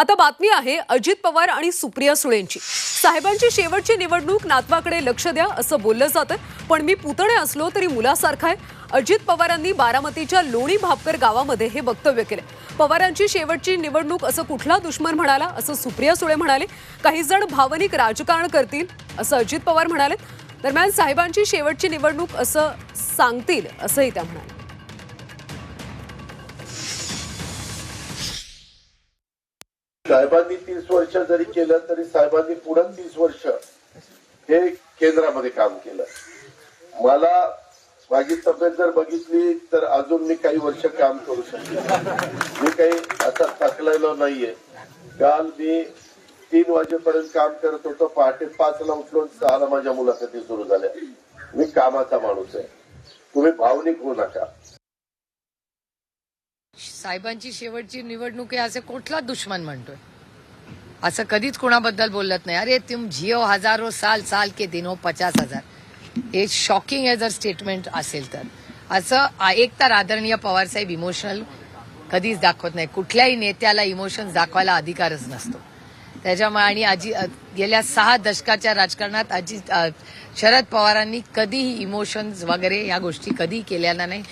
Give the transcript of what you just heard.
आता बातमी आहे अजित पवार आणि सुप्रिया सुळेंची. साहेबांची शेवटची निवडणूक नातवाकडे लक्ष द्या असं बोललं जातं पण मी पुतणे असलो तरी मुलासारखा आहे. अजित पवारांनी बारामतीच्या लोणी भापकर गावामध्ये हे वक्तव्य केले पवारांची शेवटची निवडणूक असं कुठला दुश्मन म्हणाला असं सुप्रिया सुळे म्हणाले. काही जण भावनिक राजकारण करतील असं अजित पवार म्हणाले दरम्यान साहेबांची शेवटची निवडणूक असं सांगतील असंही त्या म्हणाल्या. साहेबांनी तीस वर्ष जरी केलं तरी साहेबांनी पुढे तीस वर्ष हे केंद्रामध्ये काम केलं. मला माझी तब्येत जर बघितली तर अजून मी काही वर्ष काम करू शकतो. मी काही आता थकलेलो नाहीये. काल मी तीन वाजेपर्यंत काम करत होतो पहाटे पाचला उठलो सहाला माझ्या मुलाखती सुरू झाल्या. मी कामाचा माणूस आहे. तुम्ही भावनिक होऊ नका. साहेबांची शेवटची निवडणूक आहे असे कुठला दुश्मन म्हणतोय? असं कधीच कोणाबद्दल बोलत नाही. अरे तुम जिओ हजारो साल साल के दिनो पचास हजार. हे शॉकिंग आहे जर स्टेटमेंट असेल तर. असं एक तर आदरणीय पवारसाहेब इमोशनल कधीच दाखवत नाही. कुठल्याही नेत्याला इमोशन्स दाखवायला अधिकारच नसतो. त्याच्यामुळे आणि आजी गेल्या सहा दशकाच्या राजकारणात अजित शरद पवारांनी कधीही इमोशन्स वगैरे या गोष्टी कधी केल्या नाही.